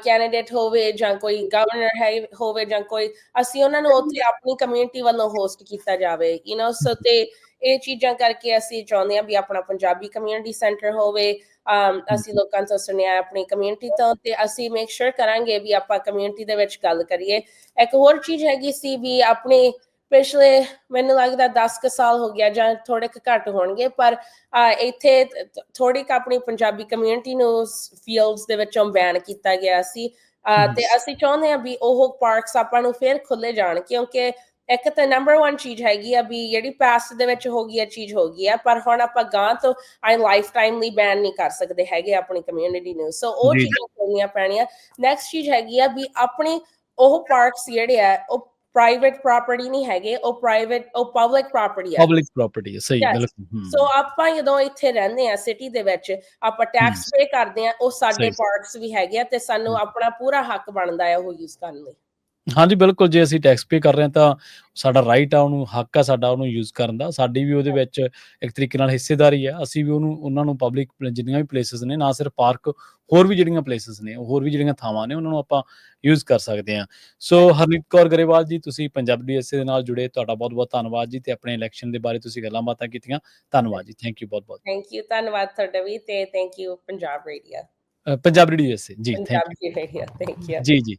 ਕੈਂਡੀਡੇਟ ਹੋਵੇ ਜਾਂ ਕੋਈ ਗਵਰਨਰ ਹੈ ਹੋਵੇ ਜਾਂ ਕੋਈ ਅਸੀਂ ਉਹਨਾਂ ਨੂੰ ਉੱਥੇ ਆਪਣੀ ਕਮਿਊਨਿਟੀ ਵੱਲੋਂ ਹੋਸਟ ਕੀਤਾ ਜਾਵੇ ਯੂ نو ਸੋ ਤੇ ਇਹ ਚੀਜ਼ਾਂ ਕਰਕੇ ਅਸੀਂ ਚਾਹੁੰਦੇ ਹਾਂ ਵੀ ਆਪਣਾ ਪੰਜਾਬੀ ਕਮਿਊਨਿਟੀ ਸੈਂਟਰ ਹੋਵੇ ਅਮ, ਅਸੀਂ ਲੋਕਾਂ ਤੋਂ ਸੁਣਿਆ ਆਪਣੀ ਕਮਿਊਨਿਟੀ ਤੋਂ ਤੇ ਅਸੀਂ ਮੇਕ ਸ਼ੋਰ ਕਰਾਂਗੇ ਵੀ ਆਪਾਂ ਕਮਿਊਨਿਟੀ ਦੇ ਵਿੱਚ ਗੱਲ ਕਰੀਏ। ਇੱਕ ਹੋਰ ਚੀਜ਼ ਹੈਗੀ ਸੀ ਵੀ ਆਪਣੇ ਪਿਛਲੇ ਮੈਨੂੰ ਲੱਗਦਾ 10 ਕੁ ਸਾਲ ਹੋ ਗਿਆ ਜਾਂ ਥੋੜੇ ਕੁ ਘੱਟ ਹੋਣਗੇ ਪਰ ਇੱਥੇ ਥੋੜੀ ਕੁ ਆਪਣੀ ਪੰਜਾਬੀ ਕਮਿਊਨਿਟੀ ਨੂੰ ਫੀਲਡਸ ਦੇ ਵਿੱਚੋਂ ਬੈਨ ਕੀਤਾ ਗਿਆ ਸੀ। ਤੇ ਅਸੀਂ ਚਾਹੁੰਦੇ ਹਾਂ ਵੀ ਉਹ ਪਾਰਕਸ ਆਪਾਂ ਨੂੰ ਫੇਰ ਖੁੱਲੇ ਜਾਣ ਕਿਉਂਕਿ ਇੱਕ ਤਾਂ ਨੰਬਰ 1 ਚੀਜ਼ ਹੈਗੀ ਆ ਵੀ ਜਿਹੜੀ ਪਾਸਟ ਦੇ ਵਿੱਚ ਹੋ ਗਈ ਆ ਚੀਜ਼ ਹੋ ਗਈ ਆ ਪਰ ਹੁਣ ਆਪਾਂ ਗਾਂ ਤੋਂ ਆਈ ਲਾਈਫ ਟਾਈਮ ਲਈ ਬੈਨ ਨਹੀਂ ਕਰ ਸਕਦੇ ਹੈਗੇ ਆਪਣੀ ਕਮਿਊਨਿਟੀ ਨੂੰ ਸੋ ਉਹ। ਚੀਜ਼ਾਂ ਕਰਨੀਆਂ ਪੈਣੀਆਂ ਨੈਕਸਟ ਚੀਜ਼ ਹੈਗੀ ਆ ਵੀ ਆਪਣੀ ਉਹ ਪਾਰਕਸ ਜਿਹੜੇ ਆ ਉਹ ਪ੍ਰਾਈਵੇਟ ਪ੍ਰਾਪਰਟੀ ਨਹੀਂ ਹੈਗੇ ਉਹ ਪ੍ਰਾਈਵੇਟ ਉਹ ਪਬਲਿਕ ਪ੍ਰਾਪਰਟੀ ਆ ਪਬਲਿਕ ਪ੍ਰਾਪਰਟੀ ਹੈ ਸਹੀ. ਬਿਲਕੁਲ ਸੋ ਆਪਾਂ ਜਦੋਂ ਇੱਥੇ ਰਹਿੰਦੇ ਆ ਸਿਟੀ ਦੇ ਵਿੱਚ ਆਪਾਂ ਟੈਕਸ ਪੇ ਕਰਦੇ ਆ ਉਹ ਸਾਡੇ ਸਹੀ। ਪਾਰਕਸ ਵੀ ਹੈਗੇ ਆ ਤੇ ਸਾਨੂੰ। ਆਪਣਾ ਪੂਰਾ ਹੱਕ ਬਣਦਾ ਹੈ ਉਹ ਯੂਜ਼ ਕਰਨ ਲਈ ਹਾਂਜੀ ਬਿਲਕੁਲ ਜੇ ਅਸੀਂ ਟੈਕਸ ਪੇ ਕਰ ਰਹੇ ਹਾਂ ਤਾਂ ਸਾਡਾ ਰਾਈਟ ਆ ਉਹਨੂੰ ਹੱਕ ਆ ਸਾਡਾ ਉਹਨੂੰ ਯੂਜ਼ ਕਰਨ ਦਾ। ਸਾਡੀ ਵੀ ਉਹਦੇ ਵਿੱਚ ਇੱਕ ਤਰੀਕੇ ਨਾਲ ਹਿੱਸੇਦਾਰੀ ਹੈ ਅਸੀਂ ਵੀ ਉਹਨੂੰ ਉਹਨਾਂ ਨੂੰ ਪਬਲਿਕ ਜਿੰਨੀਆਂ ਵੀ ਪਲੇਸਸ ਨੇ ਨਾ ਸਿਰਫ ਪਾਰਕ ਹੋਰ ਵੀ ਜਿਹੜੀਆਂ ਪਲੇਸਸ ਨੇ ਹੋਰ ਵੀ ਜਿਹੜੀਆਂ ਥਾਵਾਂ ਨੇ ਉਹਨਾਂ ਨੂੰ ਆਪਾਂ ਯੂਜ਼ ਕਰ ਸਕਦੇ ਹਾਂ। ਸੋ ਹਰਨੀਤ ਕੌਰ ਗਰੇਵਾਲ ਜੀ ਤੁਸੀਂ ਪੰਜਾਬ ਡੀਐਸਏ ਦੇ ਨਾਲ ਜੁੜੇ ਤੁਹਾਡਾ ਬਹੁਤ ਬਹੁਤ ਧੰਨਵਾਦ ਜੀ ਤੇ ਆਪਣੇ ਇਲੈਕਸ਼ਨ ਦੇ ਬਾਰੇ ਤੁਸੀਂ ਗੱਲਾਂ ਬਾਤਾਂ ਕੀਤੀਆਂ। ਧੰਨਵਾਦ ਜੀ ਥੈਂਕ ਯੂ ਬਹੁਤ ਬਹੁਤ ਥੈਂਕ ਯੂ ਧੰਨਵਾਦ ਤੁਹਾਡਾ ਵੀ ਤੇ thank you Punjab radio Punjab DSA ji thank radio you ਜੀ ਜੀ।